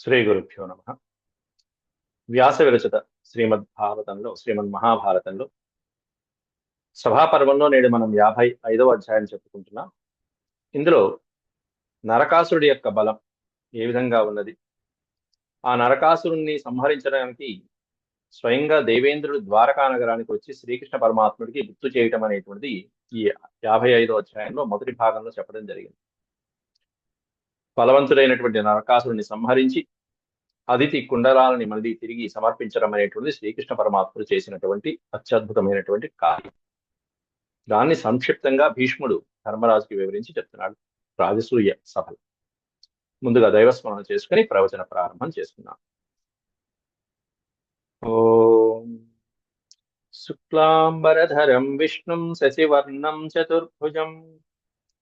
శ్రీ గురుభ్యో నమ. వ్యాస విరచిత శ్రీమద్ భారతంలో శ్రీమద్ మహాభారతంలో సభాపర్వంలో నేడు మనం యాభై ఐదవ అధ్యాయం చెప్పుకుంటున్నాం. ఇందులో నరకాసురుడి యొక్క బలం ఏ విధంగా ఉన్నది? ఆ నరకాసురుణ్ణి సంహరించడానికి స్వయంగా దేవేంద్రుడు ద్వారకా నగరానికి వచ్చి శ్రీకృష్ణ పరమాత్ముడికి గుర్తు చేయటం అనేటువంటిది ఈ యాభై ఐదో అధ్యాయంలో మొదటి భాగంలో చెప్పడం జరిగింది. బలవంతుడైనటువంటి నరకాసురుని సంహరించి అదితి కుండలాలని మళ్ళీ తిరిగి సమర్పించడం అనేటువంటిది శ్రీకృష్ణ పరమాత్ముడు చేసినటువంటి అత్యద్భుతమైనటువంటి కార్యం. దాన్ని సంక్షిప్తంగా భీష్ముడు ధర్మరాజుకి వివరించి చెప్తున్నాడు రాజసూయ సభలు. ముందుగా దైవస్మరణ చేసుకుని ప్రవచన ప్రారంభం చేసుకున్నాం ఓం శుక్లాంబరధరం విష్ణుం శశివర్ణం చతుర్భుజం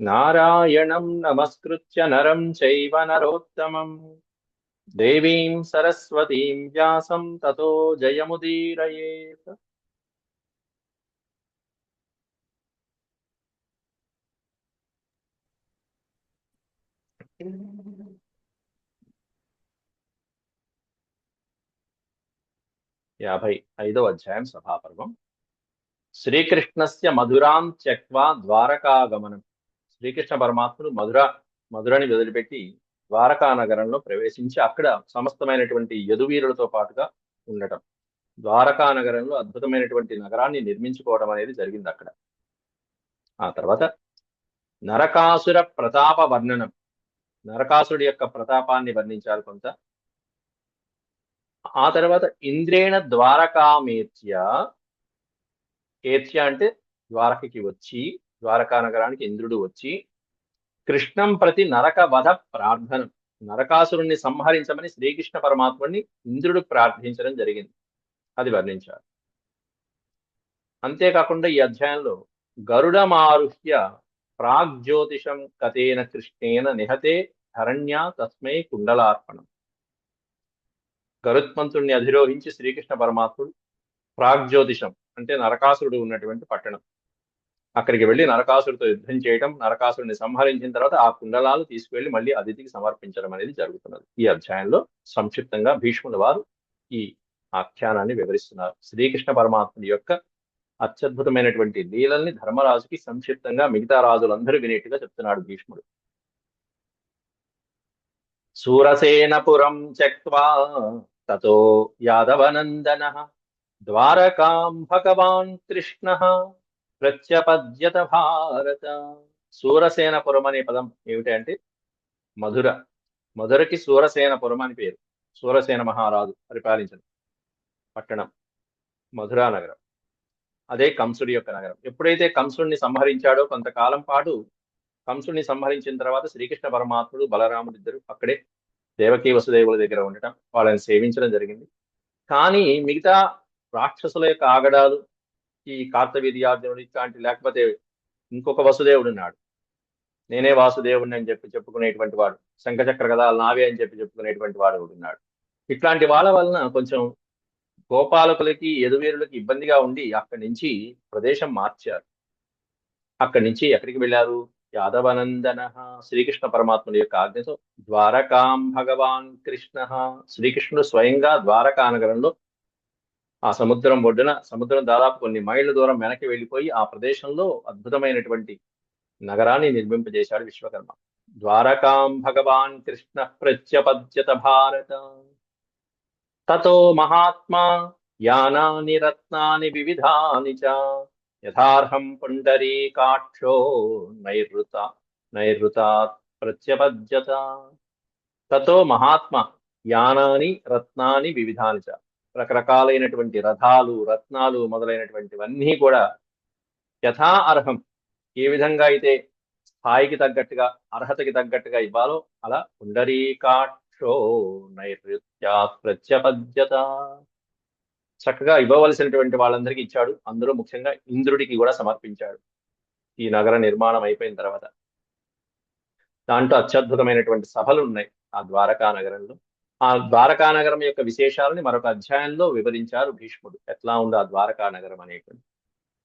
నారాయణం నమస్కృత్య నరం చైవ నరోత్తమం దేవీం సరస్వతీం వ్యాసం తతో జయముదీరయేత్ యాభై ఐదవ అధ్యాయం సభాపర్వం. శ్రీకృష్ణస్య మధురాం త్యక్వా ద్వారకాగమనం. శ్రీకృష్ణ పరమాత్ముడు మధుర మధురని వదిలిపెట్టి ద్వారకా నగరంలో ప్రవేశించి అక్కడ సమస్తమైనటువంటి యదువీరులతో పాటుగా ఉండటం. ద్వారకా నగరంలో అద్భుతమైనటువంటి నగరాన్ని నిర్మించుకోవడం అనేది జరిగింది అక్కడ. ఆ తర్వాత నరకాసుర ప్రతాప వర్ణనం. నరకాసురుడి యొక్క ప్రతాపాన్ని వర్ణించారు కొంత. ఆ తర్వాత ఇంద్రేణ ద్వారకామేత్య. ఏత్య అంటే ద్వారకకి వచ్చి ద్వారకా నగరానికి ఇంద్రుడు వచ్చి కృష్ణం ప్రతి నరక వధ ప్రార్థనం. నరకాసురుణ్ణి సంహరించమని శ్రీకృష్ణ పరమాత్ముడిని ఇంద్రుడు ప్రార్థించడం జరిగింది. అది వర్ణించారు. అంతేకాకుండా ఈ అధ్యాయంలో గరుడమారుహ్య ప్రాగ్జ్యోతిషం కథేన కృష్ణేన నిహతే ధరణ్యా తస్మై కుండలార్పణం. గరుత్మంతుణ్ణి అధిరోహించి శ్రీకృష్ణ పరమాత్ముడు ప్రాగ్జ్యోతిషం అంటే నరకాసురుడు ఉన్నటువంటి పట్టణం. అక్కడికి వెళ్ళి నరకాసుడితో యుద్ధం చేయడం నరకాసుడిని సంహరించిన తర్వాత ఆ కుండలాలు తీసుకువెళ్ళి మళ్ళీ అతిథికి సమర్పించడం అనేది జరుగుతున్నది. ఈ అధ్యాయంలో సంక్షిప్తంగా భీష్ముల వారు ఈ ఆఖ్యానాన్ని వివరిస్తున్నారు. శ్రీకృష్ణ పరమాత్ముని యొక్క అత్యద్భుతమైనటువంటి లీలల్ని ధర్మరాజుకి సంక్షిప్తంగా మిగతా రాజులందరూ వినేట్టుగా చెప్తున్నాడు భీష్ముడు. సూరసేనపురం త్యక్వా తతో యాదవనందన ద్వారకాం భగవాన్ కృష్ణ ప్రత్యపద్యత భారత సూరసేనపురం అనే పదం ఏమిటంటే మధుర. మధురకి సూరసేనపురం అని పేరు. సూరసేన మహారాజు పరిపాలించిన పట్టణం. మధురా నగరం. అదే కంసుడి యొక్క నగరం. ఎప్పుడైతే కంసుడిని సంహరించాడో కొంతకాలం పాటు కంసుడిని సంహరించిన తర్వాత శ్రీకృష్ణ పరమాత్ముడు బలరాముడు ఇద్దరు అక్కడే దేవకీ వసుదేవుల దగ్గర ఉండటం వాళ్ళని సేవించడం జరిగింది. కానీ మిగతా రాక్షసుల యొక్క ఆగడాలు ఈ కార్తవీర్యార్జునుడు ఇట్లాంటి లేకపోతే ఇంకొక వసుదేవుడు ఉన్నాడు. నేనే వాసుదేవుడిని అని చెప్పి చెప్పుకునేటువంటి వాడు శంఖచక్ర కదా నావే అని చెప్పి చెప్పుకునేటువంటి వాడు ఉన్నాడు. ఇట్లాంటి వాళ్ళ వలన కొంచెం గోపాలకులకి యదువీరులకి ఇబ్బందిగా ఉండి అక్కడి నుంచి ప్రదేశం మార్చారు. అక్కడి నుంచి ఎక్కడికి వెళ్ళారు? యాదవనందన శ్రీకృష్ణ పరమాత్ముడి యొక్క ఆజ్ఞతో ద్వారకాం భగవాన్ కృష్ణ. శ్రీకృష్ణుడు స్వయంగా ద్వారకా నగరంలో ఆ సముద్రం ఒడ్డున సముద్రం దాదాపు కొన్ని మైళ్ళ దూరం వెనక్కి వెళ్ళిపోయి ఆ ప్రదేశంలో అద్భుతమైనటువంటి నగరాన్ని నిర్మింపజేశాడు విశ్వకర్మ. ద్వారకాం భగవాన్ కృష్ణ ప్రత్యపద్యత భారత. తతో మహాత్మా యానాని రత్నాని వివిధాని చ. యథార్హం పుండరీకాక్షో నైరుత నైరుతాత్ ప్రత్యపద్యత. తతో మహాత్మ యానాని రత్నాని వివిధాని చ. రకరకాలైనటువంటి రథాలు రత్నాలు మొదలైనటువంటివన్నీ కూడా యథా అర్హం. ఏ విధంగా అయితే స్థాయికి తగ్గట్టుగా అర్హతకి తగ్గట్టుగా ఇవ్వాలో అలా పుండరీకాక్షో నైరుత్యా ప్రత్యపద్యత. చక్కగా ఇవ్వవలసినటువంటి వాళ్ళందరికీ ఇచ్చాడు. అందులో ముఖ్యంగా ఇంద్రుడికి కూడా సమర్పించాడు. ఈ నగర నిర్మాణం అయిపోయిన తర్వాత దాంట్లో అత్యద్భుతమైనటువంటి సభలు ఉన్నాయి ఆ ద్వారకా నగరంలో. ఆ ద్వారకా నగరం యొక్క విశేషాలని మరొక అధ్యాయంలో వివరించారు భీష్ముడు. ఎట్లా ఉంది ఆ ద్వారకా నగరం అనేటువంటి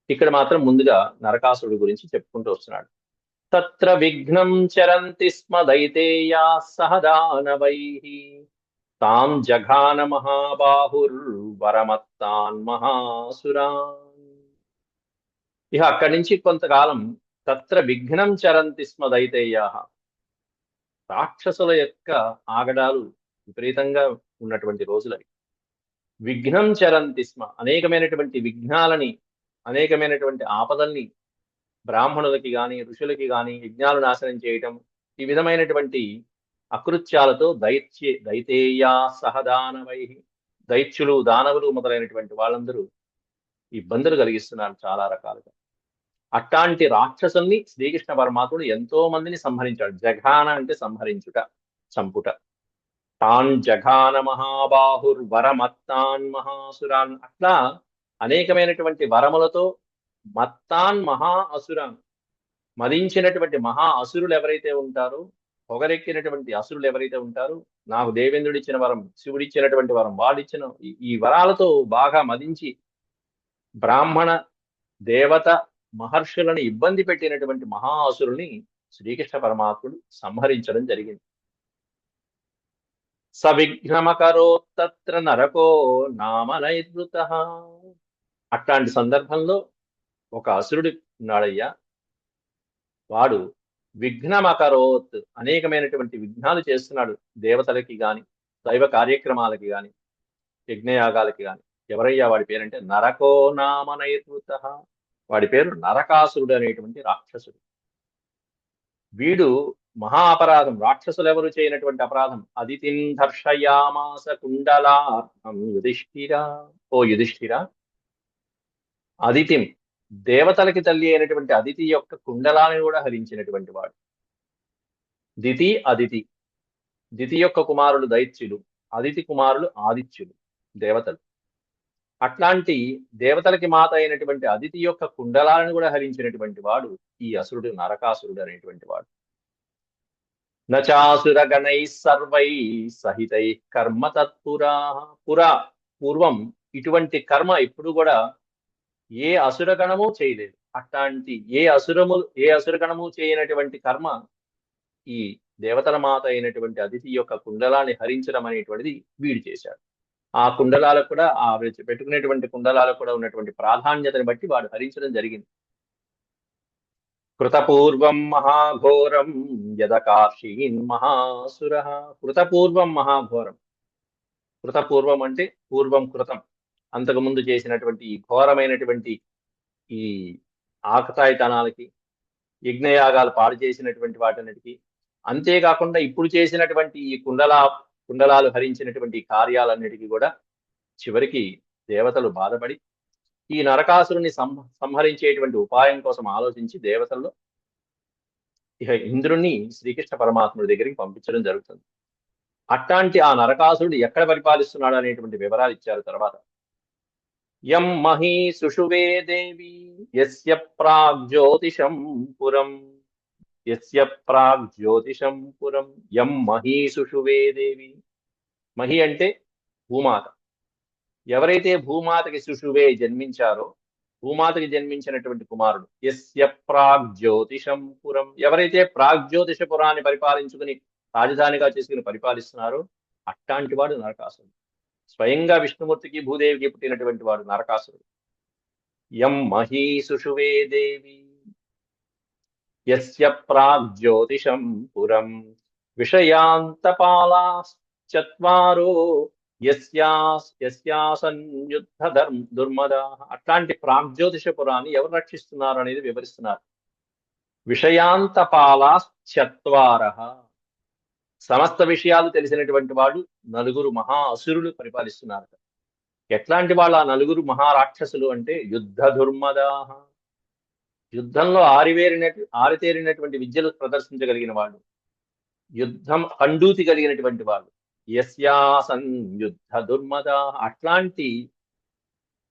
ఇక్కడ మాత్రం ముందుగా నరకాసురుడు గురించి చెప్పుకుంటూ వస్తున్నాడు. తత్ర విఘ్నం చరంతి స్మ దైతేయా సహదానవై తాం జఘాన మహాబాహుర్వరమత్తాన్ మహాసురాన్. ఇక అక్కడి నుంచి కొంతకాలం తత్ర విఘ్నం చరంతి స్మ దైతేయా రాక్షసుల యొక్క ఆగడాలు విపరీతంగా ఉన్నటువంటి రోజులవి విఘ్నం చరంతి స్మ అనేకమైనటువంటి విఘ్నాలని అనేకమైనటువంటి ఆపదల్ని బ్రాహ్మణులకి కానీ ఋషులకి కానీ యజ్ఞాలు నాశనం చేయటం ఈ విధమైనటువంటి అకృత్యాలతో దైత్య దైతేయా సహదానవై. దైత్యులు దానవులు మొదలైనటువంటి వాళ్ళందరూ ఇబ్బందులు కలిగిస్తున్నారు చాలా రకాలుగా. అట్లాంటి రాక్షసుల్ని శ్రీకృష్ణ పరమాత్ముడు ఎంతో మందిని సంహరించాడు. జఘాన అంటే సంహరించుట చంపుట. తాన్ జఘాన మహాబాహుర్ వరమత్తాన్ మహాసురాన్. అట్లా అనేకమైనటువంటి వరములతో మత్తాన్ మహా అసురాన్. మదించినటువంటి మహా అసురులు ఎవరైతే ఉంటారో పొగరెక్కినటువంటి అసురులు ఎవరైతే ఉంటారో నాకు దేవేంద్రుడు ఇచ్చిన వరం శివుడు ఇచ్చినటువంటి వరం వాళ్ళు ఇచ్చిన ఈ- ఈ వరాలతో బాగా మదించి బ్రాహ్మణ దేవత మహర్షులను ఇబ్బంది పెట్టినటువంటి మహా అసురుల్ని శ్రీకృష్ణ పరమాత్ముడు సంహరించడం జరిగింది. సవిఘ్నమకరోత్తత్ర నరకో నామనైర్వృత. అట్లాంటి సందర్భంలో ఒక అసురుడు ఉన్నాడయ్యా. వాడు విఘ్నమకరోత్ అనేకమైనటువంటి విఘ్నాలు చేస్తున్నాడు దేవతలకి గాని దైవ కార్యక్రమాలకి గాని యజ్ఞయాగాలకి గాని. ఎవరయ్యా వాడి పేరంటే నరకో నామనైర్వృత. వాడి పేరు నరకాసురుడు అనేటువంటి రాక్షసుడు. వీడు మహా అపరాధం రాక్షసులు ఎవరు చేయనటువంటి అపరాధం? అదితిం ధర్షయామాస కుండలార్థం యుధిష్ఠిరా ఓ యుధిష్ఠిరా. అదితిం దేవతలకి తల్లి అయినటువంటి అదితి యొక్క కుండలాన్ని కూడా హరించినటువంటి వాడు. దితి అదితి. దితి యొక్క కుమారులు దైత్యులు అదితి కుమారులు ఆదిత్యులు దేవతలు. అట్లాంటి దేవతలకి మాత అయినటువంటి అదితి యొక్క కుండలాలను కూడా హరించినటువంటి వాడు ఈ అసురుడు నరకాసురుడు అనేటువంటి వాడు. నచాసురగణై సర్వై సహితై కర్మ తత్పురా పురా పూర్వం ఇటువంటి కర్మ ఇప్పుడు కూడా ఏ అసురగణము చేయలేదు. అట్లాంటి ఏ అసురము ఏ అసురగణము చేయనటువంటి కర్మ ఈ దేవతల మాత అయినటువంటి అతిథి యొక్క కుండలాన్ని హరించడం అనేటువంటిది వీడు చేశాడు. ఆ కుండలాలకు కూడా ఆ పెట్టుకునేటువంటి కుండలాలకు కూడా ఉన్నటువంటి ప్రాధాన్యతని బట్టి వాడు హరించడం జరిగింది. కృతపూర్వం మహాఘోరం యదకార్షీన్ మహాసుర. కృతపూర్వం మహాఘోరం. కృతపూర్వం అంటే పూర్వం కృతం. అంతకుముందు చేసినటువంటి ఈ ఘోరమైనటువంటి ఈ ఆకతాయితనాలకి యజ్ఞయాగాలు పాడు చేసినటువంటి వాటన్నిటికీ అంతేకాకుండా ఇప్పుడు చేసినటువంటి ఈ కుండలా కుండలాలు హరించినటువంటి కార్యాలన్నిటికీ కూడా చివరికి దేవతలు బాధపడి ఈ నరకాసురుని సంహ సంహరించేటువంటి ఉపాయం కోసం ఆలోచించి దేవతల్లో ఇక ఇంద్రుణ్ణి శ్రీకృష్ణ పరమాత్ముడి దగ్గరికి పంపించడం జరుగుతుంది. అట్లాంటి ఆ నరకాసురుడు ఎక్కడ పరిపాలిస్తున్నాడు అనేటువంటి వివరాలు ఇచ్చారు తర్వాత. యం మహీ సుషువే దేవి యస్య ప్రాగ్జ్యోతిషం పురం. యస్య ప్రాగ్జ్యోతిషం పురం. యం మహీ సుషువే దేవి. మహి అంటే భూమాత. ఎవరైతే భూమాతకి శిశువే జన్మించారో భూమాతకి జన్మించినటువంటి కుమారుడు యస్య ప్రాగ్జ్యోతిషం పురం. ఎవరైతే ప్రాగ్జ్యోతిష పురాన్ని పరిపాలించుకుని రాజధానిగా చేసుకుని పరిపాలిస్తున్నారో అట్లాంటి వాడు నరకాసురుడు స్వయంగా విష్ణుమూర్తికి భూదేవికి పుట్టినటువంటి వాడు నరకాసురుడు యం మహీ శుషువే దేవి. యస్య ప్రాగ్జ్యోతిషం పురం. విషయాంతపాలాశ్చత్వారో యస్యాసన్యుద్ధ ధర్మ దుర్మద అట్లాంటి ప్రాగ్జ్యోతిష పురాన్ని ఎవరు రక్షిస్తున్నారు అనేది వివరిస్తున్నారు. విషయాంతపాలాశ్చత్వార సమస్త విషయాలు తెలిసినటువంటి వాళ్ళు నలుగురు మహా అసురులు పరిపాలిస్తున్నారు. ఎట్లాంటి వాళ్ళు ఆ నలుగురు మహారాక్షసులు అంటే యుద్ధ దుర్మదాహ. యుద్ధంలో ఆరివేరిన ఆరితేరినటువంటి విద్యలు ప్రదర్శించగలిగిన వాళ్ళు. యుద్ధం కండూతి కలిగినటువంటి వాళ్ళు. యస్యాసన్ యుద్ధ దుర్మద అట్లాంటి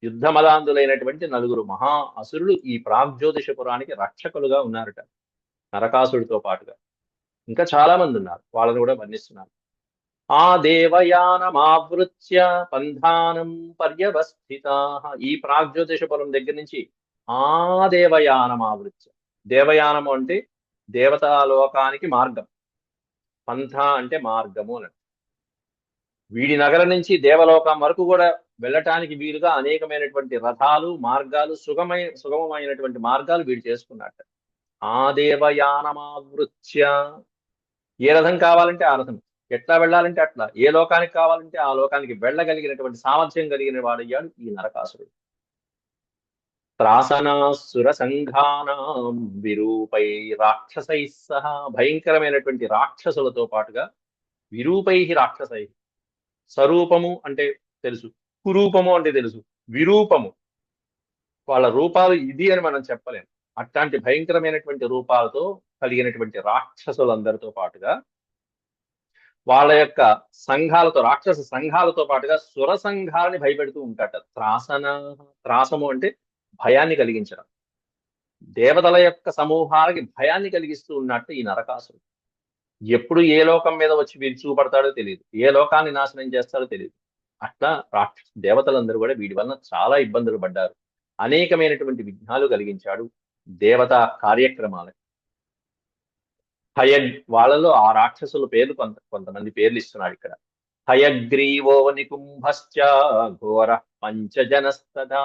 యుద్ధ మదాంధులైనటువంటి నలుగురు మహా అసురులు ఈ ప్రాగ్జ్యోతిషపురానికి రక్షకులుగా ఉన్నారట నరకాసుడితో పాటుగా. ఇంకా చాలా మంది ఉన్నారు వాళ్ళని కూడా వర్ణిస్తున్నారు. ఆ దేవయానమావృత్య పంధానం పర్యవస్థిత. ఈ ప్రాగ్జ్యోతిషపురం దగ్గర నుంచి ఆ దేవయానమావృత్య. దేవయానము అంటే దేవతాలోకానికి మార్గం. పంథ అంటే మార్గము అని వీడి నగరం నుంచి దేవలోకం వరకు కూడా వెళ్ళటానికి వీలుగా అనేకమైనటువంటి రథాలు మార్గాలు సుగమై సుగమమైనటువంటి మార్గాలు వీడు చేసుకున్నట్ట ఆ దేవయానమావృత్య. ఏ రథం కావాలంటే ఆ రథం. ఎట్లా వెళ్ళాలంటే అట్లా. ఏ లోకానికి కావాలంటే ఆ లోకానికి వెళ్ళగలిగినటువంటి సామర్థ్యం కలిగిన వాడయ్యాడు ఈ నరకాసురుడు. త్రాసనాసుర సంఘానాం విరూపై రాక్షసై సహా భయంకరమైనటువంటి రాక్షసులతో పాటుగా విరూపై రాక్షసై. స్వరూపము అంటే తెలుసు కురూపము అంటే తెలుసు విరూపము. వాళ్ళ రూపాలు ఇది అని మనం చెప్పలేము అట్లాంటి భయంకరమైనటువంటి రూపాలతో కలిగినటువంటి రాక్షసులందరితో పాటుగా వాళ్ళ యొక్క సంఘాలతో రాక్షస సంఘాలతో పాటుగా సుర సంఘాలని భయపెడుతూ ఉంటాట త్రాసన త్రాసము అంటే భయాన్ని కలిగించడం. దేవతల యొక్క సమూహాలకి భయాన్ని కలిగిస్తూ ఉన్నట్టు ఈ నరకాసుడు ఎప్పుడు ఏ లోకం మీద వచ్చి వీరు చూపడతాడో తెలియదు ఏ లోకాన్ని నాశనం చేస్తాడో తెలియదు అట్లా రాక్షస దేవతలందరూ కూడా వీడి వలన చాలా ఇబ్బందులు పడ్డారు. అనేకమైనటువంటి విఘ్నాలు కలిగించాడు దేవతా కార్యక్రమాలకు హయ వాళ్ళలో ఆ రాక్షసుల పేర్లు కొంత కొంతమంది పేర్లు ఇస్తున్నాడు ఇక్కడ. హయగ్రీవో నికుంభశ్చ ఘోర పంచజనస్తదా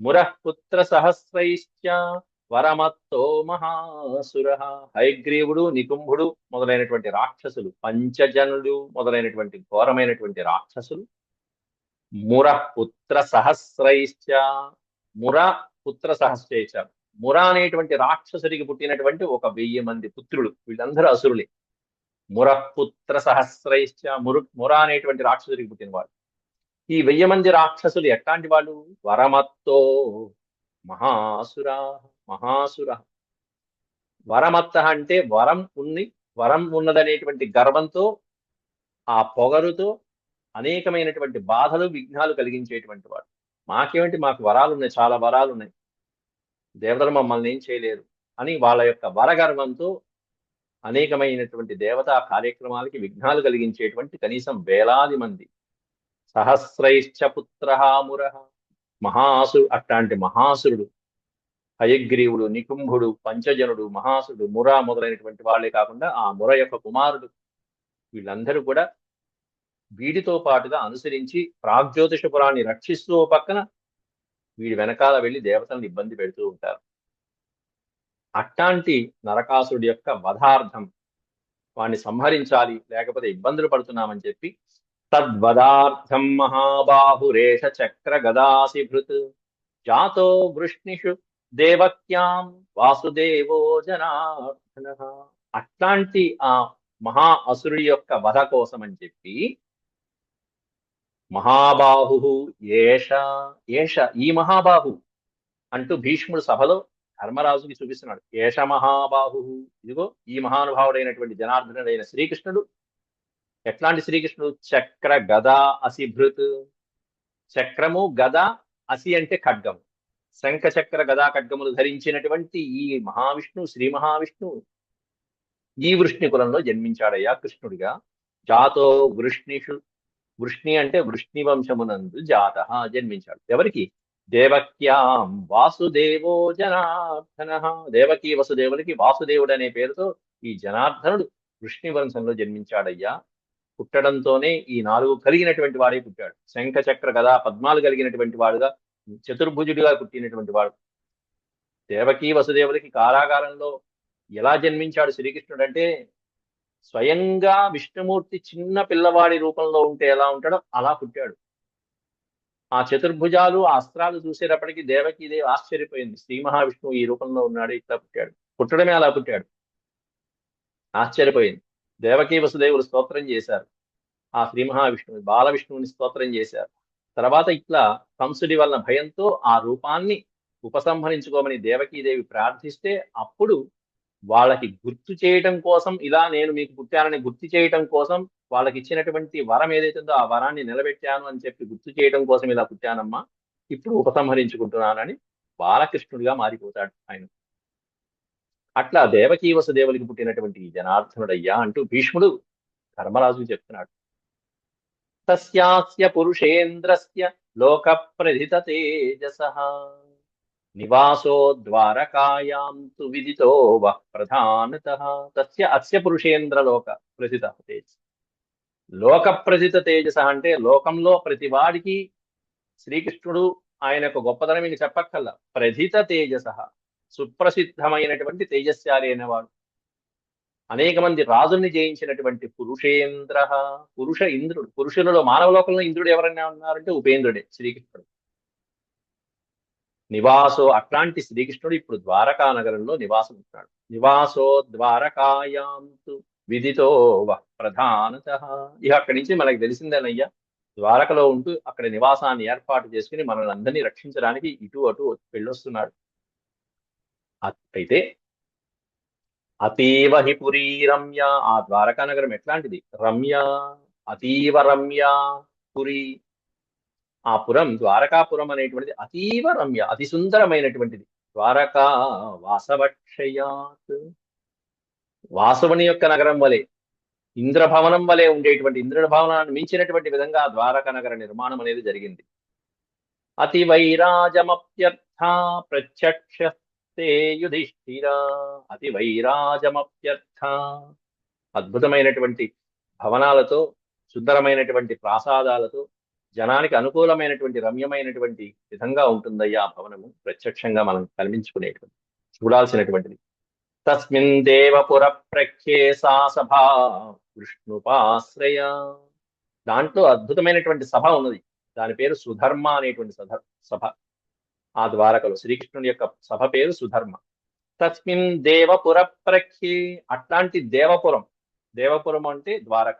ముర పుత్ర సహస్రైశ్చ వరమత్తో మహాసుర. హయగ్రీవుడు నికుంభుడు మొదలైనటువంటి రాక్షసులు పంచజనుడు మొదలైనటువంటి ఘోరమైనటువంటి రాక్షసులు. ముర పుత్ర సహస్రైశ్చ. ముర పుత్ర సహస్రైచ ముర అనేటువంటి రాక్షసుడికి పుట్టినటువంటి ఒక వెయ్యి మంది పుత్రులు వీళ్ళందరూ అసురులే. మురపుత్ర సహస్రైశ్చ. మురు ముర అనేటువంటి రాక్షసుడికి వాళ్ళు ఈ వెయ్యి మంది రాక్షసులు ఎట్లాంటి వాళ్ళు? వరమత్తో మహాసురా. మహాసుర. వరమత్త అంటే వరం ఉంది వరం ఉన్నదనేటువంటి గర్వంతో ఆ పొగరుతో అనేకమైనటువంటి బాధలు విఘ్నాలు కలిగించేటువంటి వాడు. మాకేమిటి? మాకు వరాలు ఉన్నాయి చాలా వరాలు ఉన్నాయి దేవతలు మమ్మల్ని ఏం చేయలేరు అని వాళ్ళ యొక్క వరగర్వంతో అనేకమైనటువంటి దేవతా కార్యక్రమాలకి విఘ్నాలు కలిగించేటువంటి కనీసం వేలాది మంది. సహస్రైశ్చ పుత్ర మహాసు అట్లాంటి మహాసురుడు. హయగ్రీవుడు నికుంభుడు పంచజనుడు మహాసుడు మురా మొదలైనటువంటి వాళ్ళే కాకుండా ఆ ముర యొక్క కుమారుడు వీళ్ళందరూ కూడా వీడితో పాటుగా అనుసరించి ప్రాగ్జ్యోతిషపురాన్ని రక్షిస్తూ పక్కన వీడి వెనకాల వెళ్ళి దేవతలను ఇబ్బంది పెడుతూ ఉంటారు. అట్లాంటి నరకాసుడి యొక్క వధార్థం వాడిని సంహరించాలి లేకపోతే ఇబ్బందులు పడుతున్నామని చెప్పి తద్వదార్థం మహాబాహురేష చక్ర గదాసి భృత్ జాతో వృష్ణిషు దేవత్యాం వాసుదేవో జనార్దన. అట్లాంటి ఆ మహా అసురుడి యొక్క వధ కోసం అని చెప్పి మహాబాహు ఏష ఏష ఈ మహాబాహు అంటూ భీష్ముడు సభలో ధర్మరాజుకి చూపిస్తున్నాడు. ఏష మహాబాహు ఇదిగో ఈ మహానుభావుడైనటువంటి జనార్దనుడైన శ్రీకృష్ణుడు. ఎట్లాంటి శ్రీకృష్ణుడు? చక్ర గద అసిభృత్. చక్రము గద అసి అంటే ఖడ్గము. శంఖచక్ర గదా ఖడ్గములు ధరించినటువంటి ఈ మహావిష్ణు శ్రీ మహావిష్ణు. ఈ వృష్ణి కులంలో జన్మించాడయ్యా కృష్ణుడిగా. జాతో వృష్ణిషు వృష్ణి అంటే వృష్ణి వంశమునందు జాత జన్మించాడు. ఎవరికి? దేవక్యాం వాసుదేవో జనార్దన. దేవకీ వసుదేవులకి వాసుదేవుడు అనే పేరుతో ఈ జనార్దనుడు వృష్ణి వంశంలో జన్మించాడయ్యా. పుట్టడంతోనే ఈ నాలుగు కలిగినటువంటి వాడే పుట్టాడు. శంఖ చక్ర గదా పద్మాలు కలిగినటువంటి వాడుగా చతుర్భుజుడిగా పుట్టినటువంటి వాడు. దేవకీ వసుదేవులకి కారాగారంలో ఎలా జన్మించాడు శ్రీకృష్ణుడు అంటే స్వయంగా విష్ణుమూర్తి చిన్న పిల్లవాడి రూపంలో ఉంటే ఎలా ఉంటాడో అలా పుట్టాడు. ఆ చతుర్భుజాలు ఆ అస్త్రాలు చూసేటప్పటికి దేవకీదేవి ఆశ్చర్యపోయింది. శ్రీ మహావిష్ణువు ఈ రూపంలో ఉన్నాడు ఇట్లా పుట్టాడు. పుట్టడమే అలా పుట్టాడు. ఆశ్చర్యపోయింది. దేవకీ వసుదేవులు స్తోత్రం చేశారు. ఆ శ్రీ మహావిష్ణువు బాల విష్ణువుని స్తోత్రం చేశారు. తర్వాత ఇట్లా కంసుడి వలన భయంతో ఆ రూపాన్ని ఉపసంహరించుకోమని దేవకీదేవి ప్రార్థిస్తే అప్పుడు వాళ్ళకి గుర్తు చేయటం కోసం ఇలా నేను మీకు పుట్టానని గుర్తు చేయటం కోసం వాళ్ళకి ఇచ్చినటువంటి వరం ఏదైతుందో ఆ వరాన్ని నిలబెట్టాను అని చెప్పి గుర్తు చేయటం కోసం ఇలా పుట్టానమ్మా. ఇప్పుడు ఉపసంహరించుకుంటున్నానని బాలకృష్ణుడిగా మారిపోతాడు ఆయన. అట్లా దేవకీ వసుదేవులకి పుట్టినటువంటి జనార్దనుడయ్యా అంటూ భీష్ముడు ధర్మరాజుకి చెప్తున్నాడు. తస్యాస్య పురుషేంద్రస్య లోక ప్రధిత తేజస నివాసో ద్వారకాయాం తు విదితో వః ప్రధానత తస్య అస్య పురుషేంద్ర లోక ప్రసిత తేజ లోక ప్రసిత తేజస అంటే లోకంలో ప్రతి వాడికి శ్రీకృష్ణుడు ఆయన యొక్క గొప్పతనం ఈయన చెప్పక్కల్లా ప్రథిత తేజస సుప్రసిద్ధమైనటువంటి తేజస్శాలి అయినవాడు అనేక మంది రాజుల్ని జయించినటువంటి పురుషేంద్ర పురుష ఇంద్రుడు పురుషులలో మానవ లోకంలో ఇంద్రుడు ఎవరైనా ఉన్నారంటే ఉపేంద్రుడే శ్రీకృష్ణుడు. నివాసో అట్లాంటి శ్రీకృష్ణుడు ఇప్పుడు ద్వారకా నగరంలో నివాసం ఉంటాడు నివాసో ద్వారకాయాంతు విధితో ప్రధానత. ఇక అక్కడి నుంచి మనకు తెలిసిందేనయ్యా ద్వారకలో ఉంటూ అక్కడ నివాసాన్ని ఏర్పాటు చేసుకుని మనల్ని అందరినీ రక్షించడానికి ఇటు అటు వెళ్ళొస్తున్నాడు అయితే అతీవ హి పురీ రమ్య. ఆ ద్వారకా నగరం ఎట్లాంటిది? రమ్య. అతీవ రమ్య పురి. ఆ పురం ద్వారకాపురం అనేటువంటిది అతీవ రమ్య అతి సుందరమైనటువంటిది. ద్వారకా వాసవక్షయాత్. వాసవుని యొక్క నగరం వలె ఇంద్రభవనం వలె ఉండేటువంటి ఇంద్రుడి భవనాన్ని మించినటువంటి విధంగా ద్వారకా నగర నిర్మాణం అనేది జరిగింది. అతి వైరాజమప్యర్థ ప్రత్యక్ష ప్రత్యక్షస్తే యుధిష్ఠిరా అతి వైరాజమప్యర్థ. అద్భుతమైనటువంటి భవనాలతో సుందరమైనటువంటి ప్రాసాదాలతో జనానికి అనుకూలమైనటువంటి రమ్యమైనటువంటి విధంగా ఉంటుందయ్యా ఆ భవనము. ప్రత్యక్షంగా మనం కనిపించుకునేటువంటి చూడాల్సినటువంటిది. తస్మిన్ దేవపుర ప్రఖ్యే సా సభ విష్ణుపాశ్రయ. దాంట్లో అద్భుతమైనటువంటి సభ ఉన్నది. దాని పేరు సుధర్మ అనేటువంటి సభ. ఆ ద్వారకలో. శ్రీకృష్ణుని యొక్క సభ పేరు సుధర్మ. తస్మిన్ దేవపుర ప్రఖ్యే. అట్లాంటి దేవపురం. దేవపురం అంటే ద్వారక.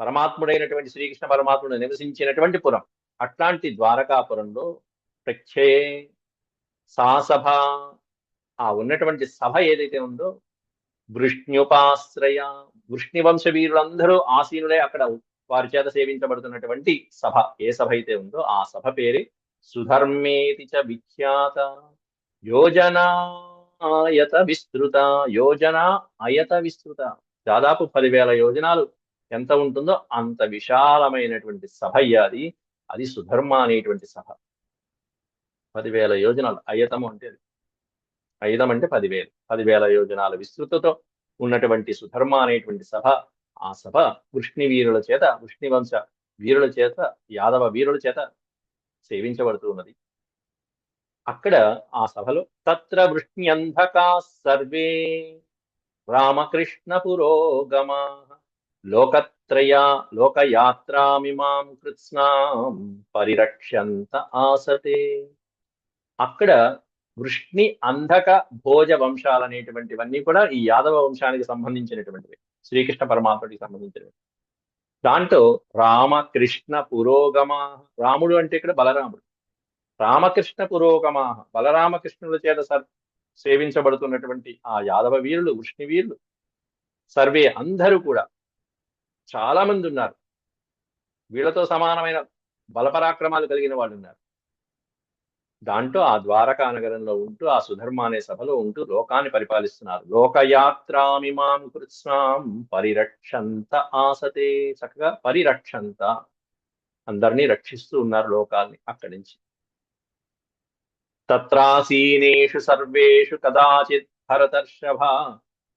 పరమాత్ముడైనటువంటి శ్రీకృష్ణ పరమాత్ముడు నివసించినటువంటి పురం. అట్లాంటి ద్వారకాపురంలో ప్రఖ్యే. సా సభ ఆ ఉన్నటువంటి సభ ఏదైతే ఉందో వృష్ణ్యుపాశ్రయ వృష్ణి వంశ వీరులందరూ ఆసీనులే అక్కడ వారి చేత సేవించబడుతున్నటువంటి సభ. ఏ సభ అయితే ఉందో ఆ సభ పేరే సుధర్మేతి చ విఖ్యాత యోజనాయత విస్తృత యోజన అయత విస్తృత దాదాపు పదివేల యోజనాలు ఎంత ఉంటుందో అంత విశాలమైనటువంటి సభ అది. అది సుధర్మ అనేటువంటి సభ. పదివేల యోజనాలు. అయతము అంటే ఐదం అంటే పదివేలు. పదివేల యోజనాల విస్తృతతో ఉన్నటువంటి సుధర్మ అనేటువంటి సభ. ఆ సభ వృష్ణి వీరుల చేత వృష్ణివంశ వీరుల చేత యాదవ వీరుల చేత సేవించబడుతూ ఉన్నది. అక్కడ ఆ సభలో తత్ర వృష్ణ్యంధకా సర్వే రామకృష్ణ పురోగమా లోకత్రయ లోకయాత్రామిమాం కృత్స్నాం పరిరక్షంత ఆసతే. అక్కడ వృష్ణి అంధక భోజ వంశాలు అనేటువంటివన్నీ కూడా ఈ యాదవ వంశానికి సంబంధించినటువంటివి. శ్రీకృష్ణ పరమాత్ముడికి సంబంధించినవి. దాంట్లో రామకృష్ణ పురోగమా. రాముడు అంటే ఇక్కడ బలరాముడు. రామకృష్ణ పురోగమా. బలరామకృష్ణుల చేత సర్ సేవించబడుతున్నటువంటి ఆ యాదవ వీరులు వృష్ణి వీరులు. సర్వే అందరూ కూడా చాలా మంది ఉన్నారు. వీళ్ళతో సమానమైన బలపరాక్రమాలు కలిగిన వాళ్ళు ఉన్నారు. దాంట్లో ఆ ద్వారకా నగరంలో ఉంటూ ఆ సుధర్మ అనే సభలో ఉంటూ లోకాన్ని పరిపాలిస్తున్నారు. లోకయాత్రామిమాం కృత్స్నాం పరిరక్షంత ఆసతే. చక్కగా పరిరక్షంత. అందరినీ రక్షిస్తూ ఉన్నారు లోకాల్ని అక్కడి నుంచి. తత్రాసీనేషు సర్వేషు కదాచిత్ భరతర్షభ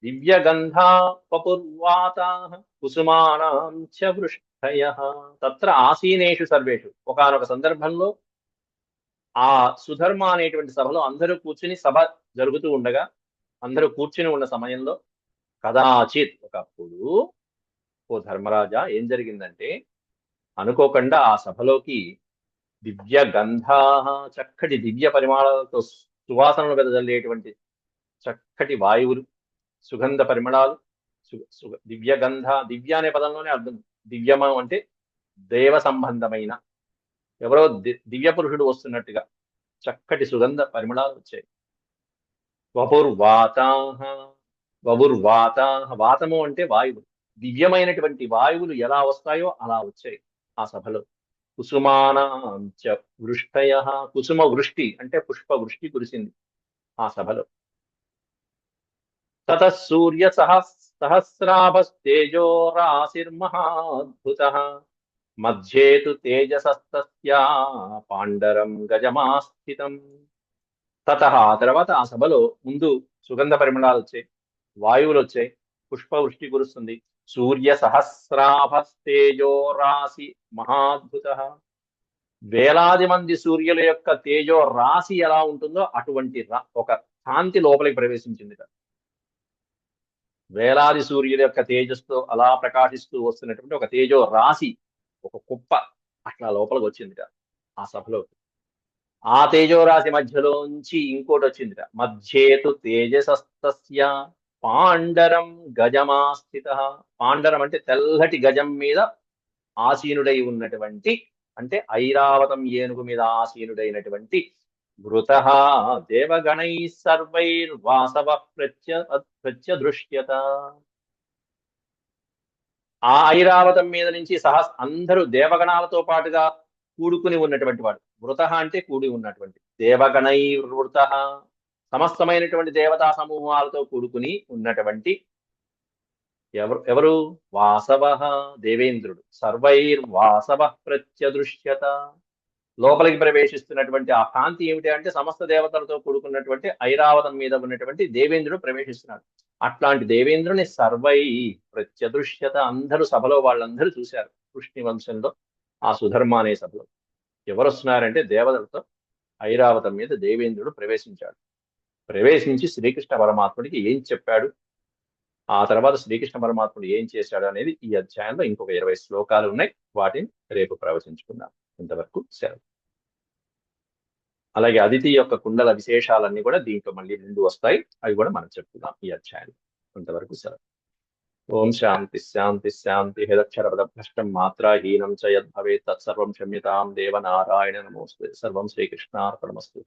దివ్యగంధా పపుర్వాతా కుసుమానాం చ వృష్టయ తత్ర ఆసీనేషు సర్వేషు. ఒకనొక సందర్భంలో ఆ సుధర్మ అనేటువంటి సభలో అందరూ కూర్చుని సభ జరుగుతూ ఉండగా అందరూ కూర్చుని ఉన్న సమయంలో కదాచిత్ ఒకప్పుడు ఓ ధర్మరాజా ఏం జరిగిందంటే అనుకోకుండా ఆ సభలోకి దివ్య గంధా చక్కటి దివ్య పరిమాణాలతో సువాసనలు వెదజల్లేటువంటి చక్కటి వాయువులు సుగంధ పరిమళాలు దివ్య గంధ దివ్య అనే పదంలోనే అర్థం దివ్యమ అంటే దేవ సంబంధమైన ఎవరో దివ్య పురుషుడు వస్తున్నట్టుగా చక్కటి సుగంధ పరిమళాలు వచ్చాయి. వపుర్వాతాహ వపుర్వాతాహ వాతము అంటే వాయువు. దివ్యమైనటువంటి వాయువులు ఎలా వస్తాయో అలా వచ్చాయి ఆ సభలో. కుసుమానాంచ వృష్టయ కుసుమ వృష్టి అంటే పుష్ప వృష్టి కురిసింది ఆ సభలో. తత సూర్య సహస్ సహస్రాభస్తేజో రాశిర్మహాద్భుత మధ్యేతు తేజసస్తస్యా పాండరం గజమాస్థితం. తత ఆ తర్వాత ఆ సభలో ముందు సుగంధ పరిమళాలు వచ్చాయి వాయువులు వచ్చాయి పుష్పవృష్టి కురుస్తుంది. సూర్య సహస్రాభస్తేజో రాశి మహాద్భుత. వేలాది మంది సూర్యుల యొక్క తేజో రాశి ఎలా ఉంటుందో అటువంటి రా- ఒక కాంతి లోపలికి ప్రవేశించింది వేలాది సూర్యుల యొక్క తేజస్తో అలా ప్రకాశిస్తూ వస్తున్నటువంటి ఒక తేజో రాశి ఒక కుప్ప అట్లా లోపలికి వచ్చిందిట ఆ సభలో ఆ తేజోరాశి మధ్యలోంచి ఇంకోటి వచ్చిందిట మధ్యేతు తేజసస్తస్య పాండరం గజమాస్థిత. పాండరం అంటే తెల్లటి గజం మీద ఆసీనుడై ఉన్నటువంటి అంటే ఐరావతం ఏనుగు మీద ఆసీనుడైనటువంటి వృత దేవగణై సర్వైర్వాసవ ప్రత్య ప్రత్యదృశ్యత. ఆ ఐరావతం మీద నుంచి సహస్ అందరూ దేవగణాలతో పాటుగా కూడుకుని ఉన్నటువంటి వాడు. వృత అంటే కూడి ఉన్నటువంటి. దేవగణై వృత. సమస్తమైనటువంటి దేవతా సమూహాలతో కూడుకుని ఉన్నటువంటి ఎవరు ఎవరు? వాసవ దేవేంద్రుడు. సర్వైర్ వాసవ ప్రత్యదృశ్యత. లోపలికి ప్రవేశిస్తున్నటువంటి ఆ కాంతి ఏమిటి అంటే సమస్త దేవతలతో కూడుకున్నటువంటి ఐరావతం మీద ఉన్నటువంటి దేవేంద్రుడు ప్రవేశిస్తున్నాడు. అట్లాంటి దేవేంద్రుని సర్వై ప్రత్యదృశ్యత అందరూ సభలో వాళ్ళందరూ చూశారు. కృష్ణి వంశంలో ఆ సుధర్మ అనే సభలో. ఎవరు వస్తున్నారంటే దేవతలతో ఐరావతం మీద దేవేంద్రుడు ప్రవేశించాడు. ప్రవేశించి శ్రీకృష్ణ పరమాత్ముడికి ఏం చెప్పాడు? ఆ తర్వాత శ్రీకృష్ణ పరమాత్ముడు ఏం చేశాడు అనేది ఈ అధ్యాయంలో ఇంకొక ఇరవై శ్లోకాలు ఉన్నాయి. వాటిని రేపు ప్రవచించుకుందాం. ఇంతవరకు సెలవు. అలాగే అదితి యొక్క కుండల విశేషాలన్నీ కూడా దీంట్లో మళ్ళీ రెండు వస్తాయి. అవి కూడా మనం చెప్తున్నాం ఈ అధ్యాయం. కొంతవరకు సెలవు ఓం శాంతి శాంతి శాంతి హేదక్షర పదభ్రష్టం మాత్రాహీనం చ యద్భవేత్ తత్సర్వం క్షమ్యతాం దేవ నారాయణ నమోస్తే. సర్వం శ్రీకృష్ణార్పణమస్తు.